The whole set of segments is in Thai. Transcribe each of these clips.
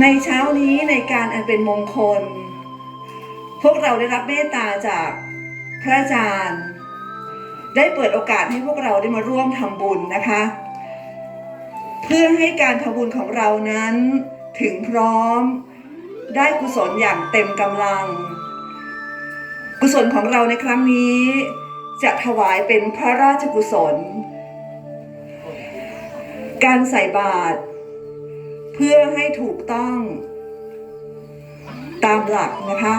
ในเช้านี้ในการอันเป็นมงคล พวกเราได้รับเมตตาจากพระอาจารย์ ได้เปิดโอกาสให้พวกเราได้มาร่วมทำบุญนะคะ เพื่อให้การทำบุญของเรานั้นถึงพร้อมได้กุศลอย่างเต็มกำลัง กุศลของเราในครั้งนี้ จะถวายเป็นพระราชกุศล การใส่บาตร พื่อให้ถูกต้องตามหลักนะคะ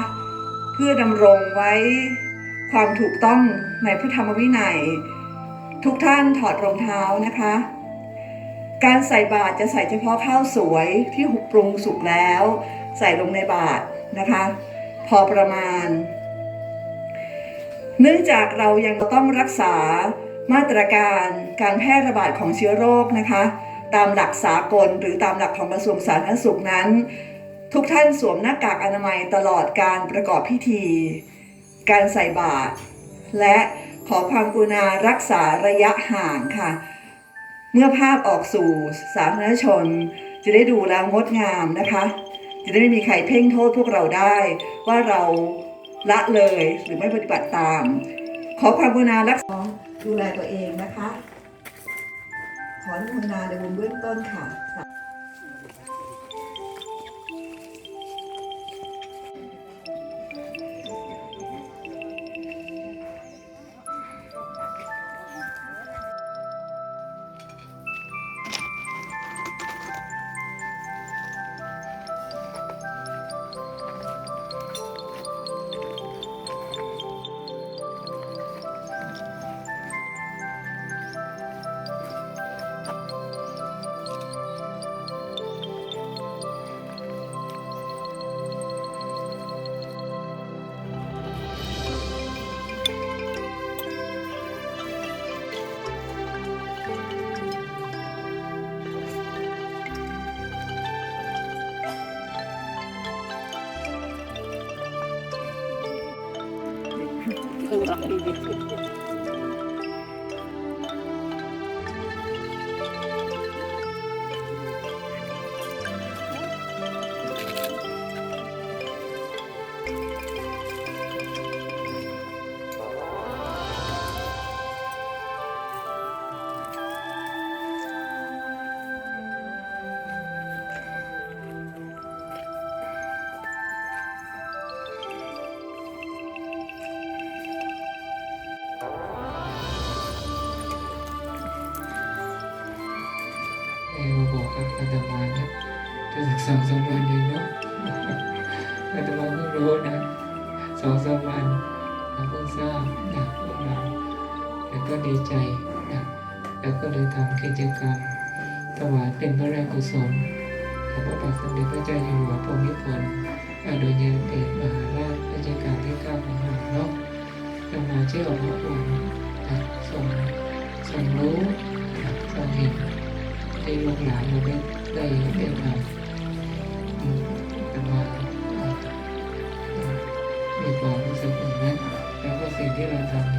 เพื่อดำรงไว้ความถูกต้องในพระธรรมวินัย ทุกท่านถอดรองเท้านะคะ การใส่บาตรจะใส่เฉพาะข้าวสวยที่หุกปรุงสุกแล้ว ใส่ลงในบาตรนะคะ พอประมาณ เนื่องจากเรายังต้องรักษามาตรการการแพร่ระบาดของเชื้อโรคนะคะ ตามหลักสากล หรือตามหลักของกระทรวงสาธารณสุขนั้น ทุกท่านสวมหน้ากากอนามัยตลอดการประกอบพิธี การใส่บาตรและขอความกรุณารักษาระยะห่างค่ะ เมื่อภาพออกสู่สาธารณชน จะได้ดูแล้วงดงามนะคะ จะได้ไม่มีใครเพ่งโทษพวกเราได้ว่าเราละเลยหรือไม่ปฏิบัติตาม ขอความกรุณารักษาดูแลตัวเองนะคะ ขออนุโมทนาในบุญเบื้องต้นค่ะ 嗯 bb 机 อมาบอกกับอาตมาเนี่ยจะสักสองสามวันเองเนาะอาตมาเพิ่งรู้นะสองสามวันนะเพิ่งทราบนะพวกเราแล้วก็ดีใจนะแล้วก็เลยทำกิจกรรมถวายเป็นพระราชกุศลแด่พระบาทสมเด็จพระเจ้าอยู่หัวภูมิพลอดุลยเดชมหาราชรัชกาลที่เก้าของเราเนาะอามาเชื่อพระองค์นะทรงทรงรู้ ให้ลูกหลานเราได้ได้ได้ทำอืมามีความรู้สึกอย่างนั้นแล้วก็สิ่งที่เราทำ